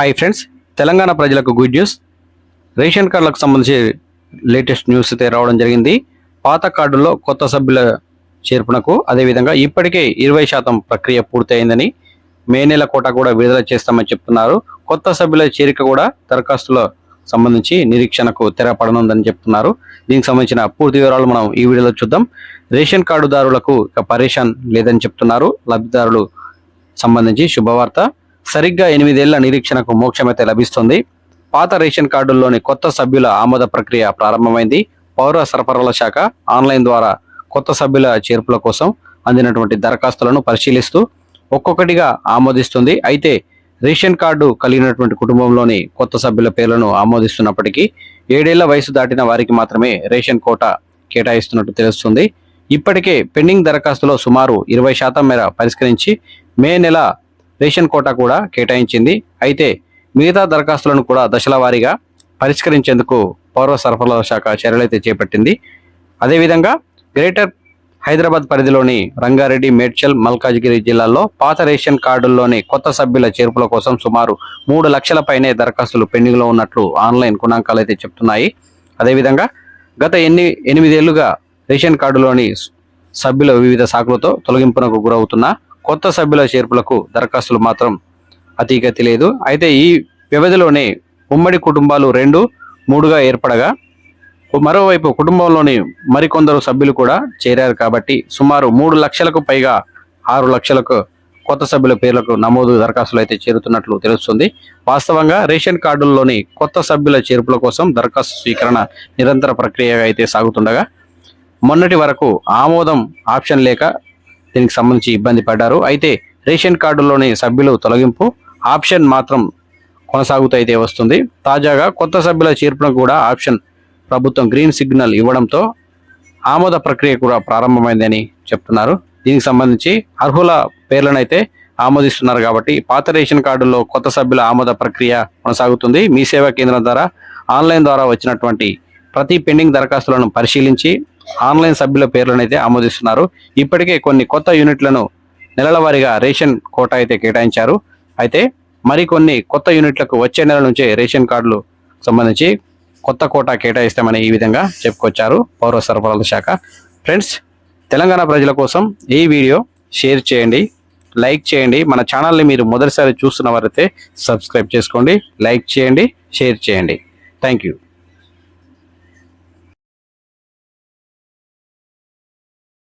Hi friends Telangana ప్రజలకు good news ration కార్డులకు సంబంధించి లేటెస్ట్ న్యూస్ అయితే రావడం జరిగింది. పాత కార్డుల్లో కొత్త సభ్యుల చేర్పునకు అదేవిధంగా ఇప్పటికే ఇరవై శాతం ప్రక్రియ పూర్తయిందని మే నెల కోట కూడా విడుదల చేస్తామని చెప్తున్నారు. కొత్త సభ్యుల చేరిక కూడా దరఖాస్తుల సంబంధించి నిరీక్షణకు తెరపడనుందని చెప్తున్నారు. దీనికి సంబంధించిన పూర్తి వివరాలు మనం ఈ వీడియోలో చూద్దాం. రేషన్ కార్డుదారులకు ఇక పరేషాన్ లేదని చెప్తున్నారు. లబ్ధిదారులు సంబంధించి శుభవార్త. సరిగ్గా ఎనిమిదేళ్ళ నిరీక్షణకు మోక్షమైతే లభిస్తుంది. పాత రేషన్ కార్డుల్లోని కొత్త సభ్యుల ఆమోద ప్రక్రియ ప్రారంభమైంది. పౌర సరఫరాల శాఖ ఆన్లైన్ ద్వారా కొత్త సభ్యుల చేర్పుల కోసం అందినటువంటి దరఖాస్తులను పరిశీలిస్తూ ఒక్కొక్కటిగా ఆమోదిస్తుంది. అయితే రేషన్ కార్డు కలిగినటువంటి కుటుంబంలోని కొత్త సభ్యుల పేర్లను ఆమోదిస్తున్నప్పటికీ ఏడేళ్ళ వయసు దాటిన వారికి మాత్రమే రేషన్ కోట కేటాయిస్తున్నట్టు తెలుస్తుంది. ఇప్పటికే పెండింగ్ దరఖాస్తులో సుమారు ఇరవై శాతం మేర పరిష్కరించి మే నెల రేషన్ కోటా కూడా కేటాయించింది. అయితే మిగతా దరఖాస్తులను కూడా దశల వారీగా పరిష్కరించేందుకు పౌర సరఫరాల శాఖ చర్యలైతే చేపట్టింది. అదేవిధంగా గ్రేటర్ హైదరాబాద్ పరిధిలోని రంగారెడ్డి మేడ్చల్ మల్కాజ్గిరి జిల్లాల్లో పాత రేషన్ కార్డుల్లోని కొత్త సభ్యుల చేర్పుల కోసం సుమారు మూడు లక్షల పైనే దరఖాస్తులు పెండింగ్లో ఉన్నట్లు ఆన్లైన్ గుణాంకాలు అయితే చెప్తున్నాయి. అదేవిధంగా గత ఎన్ని ఎనిమిదేళ్ళుగా రేషన్ కార్డులోని సభ్యుల వివిధ శాఖలతో తొలగింపునకు గురవుతున్న కొత్త సభ్యుల చేర్పులకు దరఖాస్తులు మాత్రం అతీగతి లేదు. అయితే ఈ వ్యవధిలోనే ఉమ్మడి కుటుంబాలు రెండు మూడుగా ఏర్పడగా మరోవైపు కుటుంబంలోని మరికొందరు సభ్యులు కూడా చేరారు కాబట్టి సుమారు మూడు లక్షలకు పైగా ఆరు లక్షలకు కొత్త సభ్యుల పేర్లకు నమోదు దరఖాస్తులు అయితే చేరుతున్నట్లు తెలుస్తుంది. వాస్తవంగా రేషన్ కార్డుల్లోని కొత్త సభ్యుల చేర్పుల కోసం దరఖాస్తు స్వీకరణ నిరంతర ప్రక్రియగా అయితే సాగుతుండగా మొన్నటి వరకు ఆమోదం ఆప్షన్ లేక దీనికి సంబంధించి ఇబ్బంది పడ్డారు. అయితే రేషన్ కార్డులోని సభ్యులు తొలగింపు ఆప్షన్ మాత్రం కొనసాగుతూ అయితే వస్తుంది. తాజాగా కొత్త సభ్యుల చేర్పునకు కూడా ఆప్షన్ ప్రభుత్వం గ్రీన్ సిగ్నల్ ఇవ్వడంతో ఆమోద ప్రక్రియ కూడా ప్రారంభమైందని చెప్తున్నారు. దీనికి సంబంధించి అర్హుల పేర్లనైతే ఆమోదిస్తున్నారు కాబట్టి పాత రేషన్ కార్డుల్లో కొత్త సభ్యుల ఆమోద ప్రక్రియ కొనసాగుతుంది. మీ సేవా కేంద్రం ద్వారా ఆన్లైన్ ద్వారా వచ్చినటువంటి ప్రతి పెండింగ్ దరఖాస్తులను పరిశీలించి ఆన్లైన్ సభ్యుల పేర్లను అయితే ఆమోదిస్తున్నారు. ఇప్పటికే కొన్ని కొత్త యూనిట్లను నెలల వారీగా రేషన్ కోటా అయితే కేటాయించారు. అయితే మరికొన్ని కొత్త యూనిట్లకు వచ్చే నెల నుంచే రేషన్ కార్డులు సంబంధించి కొత్త కోటా కేటాయిస్తామని ఈ విధంగా చెప్పుకొచ్చారు పౌర సరఫరాల శాఖ. ఫ్రెండ్స్ తెలంగాణ ప్రజల కోసం ఈ వీడియో షేర్ చేయండి లైక్ చేయండి. మన ఛానల్ని మీరు మొదటిసారి చూస్తున్న వారైతే సబ్స్క్రైబ్ చేసుకోండి లైక్ చేయండి షేర్ చేయండి. Thank you.